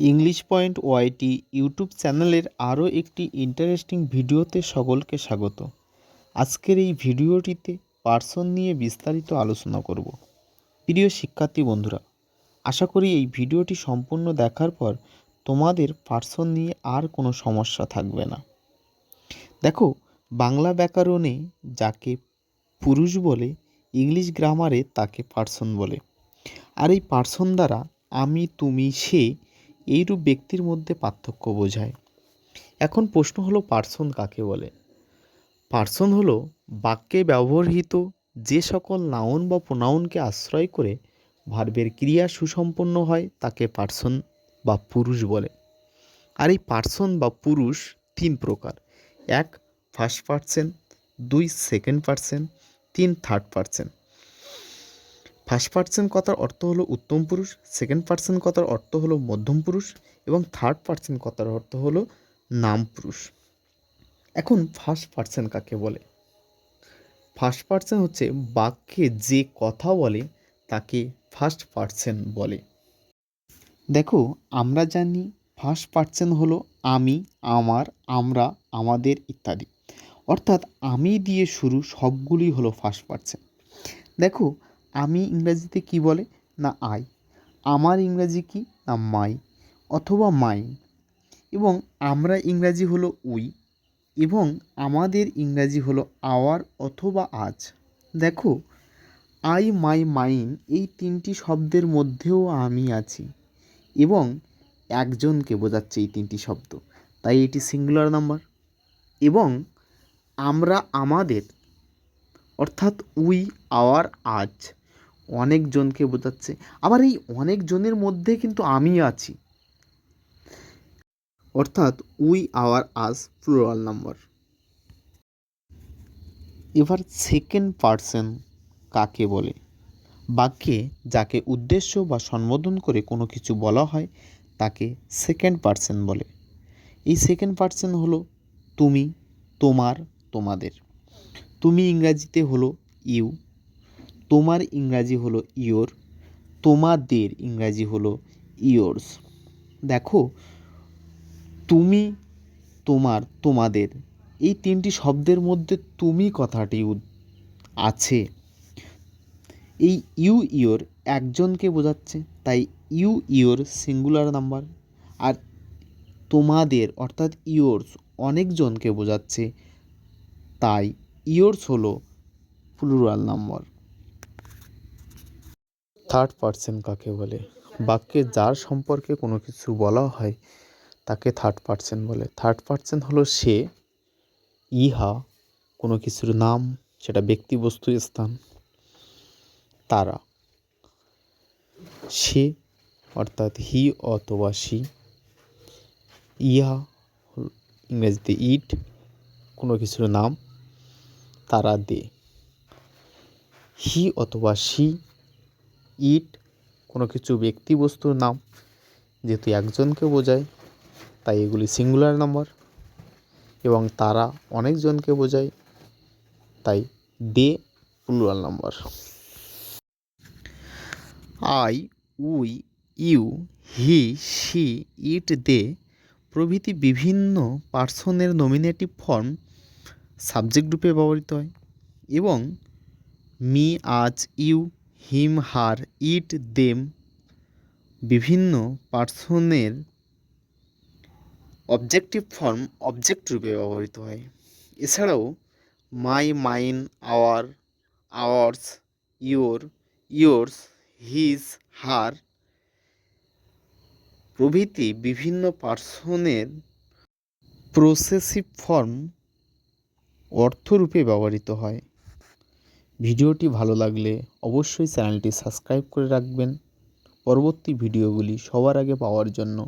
English point ওয়াইটি YouTube চ্যানেলের আরও একটি ইন্টারেস্টিং ভিডিওতে সকলকে স্বাগত। আজকের এই ভিডিওটিতে পার্সন নিয়ে বিস্তারিত আলোচনা করব। প্রিয় শিক্ষার্থী বন্ধুরা, আশা করি এই ভিডিওটি সম্পূর্ণ দেখার পর তোমাদের পার্সন নিয়ে আর কোনো সমস্যা থাকবে না। দেখো, বাংলা ব্যাকরণে যাকে পুরুষ বলে, ইংলিশ গ্রামারে তাকে পার্সন বলে। আর এই পার্সন দ্বারা আমি, তুমি, সে এইরূপ ব্যক্তির মধ্যে পার্থক্য বোঝায়। এখন প্রশ্ন হলো পার্সন কাকে বলে? পার্সন হলো বাক্যে ব্যবহৃত যে সকল নাউন বা প্রোনাউনকে আশ্রয় করে ভার্বের ক্রিয়া সুসম্পন্ন হয় তাকে পার্সন বা পুরুষ বলে। আর এই পার্সন বা পুরুষ তিন প্রকার। এক, ফার্স্ট পার্সন, দুই, সেকেন্ড পার্সন, তিন, থার্ড পার্সন। ফার্স্ট পার্সন কথার অর্থ হলো উত্তম পুরুষ সেকেন্ড পার্সন কথার অর্থ হলো মধ্যম পুরুষ, এবং থার্ড পার্সন কথার অর্থ হলো নাম পুরুষ। এখন ফার্স্ট পার্সন কাকে বলে? ফার্স্ট পার্সন হচ্ছে বাক্যে যে কথা বলে, তাকে ফার্স্ট পার্সন বলে। দেখো, আমরা জানি ফার্স্ট পার্সন হলো আমি, আমার, আমরা, আমাদের ইত্যাদি। অর্থাৎ আমি দিয়ে শুরু সবগুলি হলো ফার্স্ট পার্সন দেখো আমি ইংরাজিতে কি বলে? না আই। আমার ইংরাজি কি? না মাই। অথবা মাইন। এবং আমরা ইংরাজি হলো উই। এবং আমাদের ইংরাজি হলো আওয়ার অথবা আজ। দেখো, আই, মাই, মাইন এই তিনটি শব্দের মধ্যেও আমি আছি। এবং একজনকে বোঝাচ্ছে এই তিনটি শব্দ। তাই এটি সিঙ্গুলার নাম্বার এবং আমরা আমাদের, অর্থাৎ উই, আওয়ার, আজ অনেকজনকে বোঝাচ্ছে। আবার এই অনেকজনের মধ্যে কিন্তু আমি আছি। অর্থাৎ we our as plural number. এবার সেকেন্ড পার্সন কাকে বলে? বাক্যে যাকে উদ্দেশ্য বা সম্বোধন করে কোনো কিছু বলা হয়, তাকে সেকেন্ড পার্সন বলে। এই সেকেন্ড পার্সন হলো তুমি, তোমার, তোমাদের। তুমি ইংরাজিতে হলো ইউ তোমার ইংরাজি হলো ইয়োর, তোমাদের ইংরাজি হলো ইয়োর্স। দেখো, তুমি, তোমার, তোমাদের, এই তিনটি শব্দের মধ্যে তুমি কথাটি আছে। এই ইউ ইয়োর একজনকে বোঝাচ্ছে, তাই ইউ ইয়োর সিঙ্গুলার নাম্বার, আর তোমাদের, অর্থাৎ ইয়োর্স, অনেকজনকে বোঝাচ্ছে, তাই ইয়োর্স হলো প্লুরাল নাম্বার। থার্ড পার্সন কাকে বলে? বাক্যে যার সম্পর্কে কোনো কিছু বলা হয়, তাকে থার্ড পার্সন বলে। থার্ড পার্সন হলো সে, ইহা, কোনো কিছুর নাম, সেটা ব্যক্তি বস্তু স্থান, তারা। সে, অর্থাৎ হি অথবা সি ইহা ইংরেজিতে ইট কোনো কিছুর নাম, তারা দে। হি অথবা সি ইট, কোনো কিছু ব্যক্তি বস্তুর নাম, যেহেতু একজনকে বোঝায়, তাই এগুলি সিঙ্গুলার নাম্বার এবং তারা অনেকজনকে বোঝায়, তাই they plural number I, we, you, he she it, they প্রভৃতি বিভিন্ন পার্সনের নমিনেটিভ ফর্ম সাবজেক্ট রূপে ব্যবহৃত হয় এবং মি, আজ, you him her it them বিভিন্ন পার্সনের অবজেক্টিভ ফর্ম অবজেক্ট রূপে ব্যবহৃত হয়। এছাড়াও, my, mine, our, ours your yours, his, her প্রভৃতি বিভিন্ন পার্সনের প্রসেসিভ ফর্ম অর্থরূপে ব্যবহৃত হয়। ভিডিওটি ভালো লাগলে অবশ্যই চ্যানেলটি সাবস্ক্রাইব করে রাখবেন। পরবর্তী ভিডিওগুলি সবার আগে পাওয়ার জন্য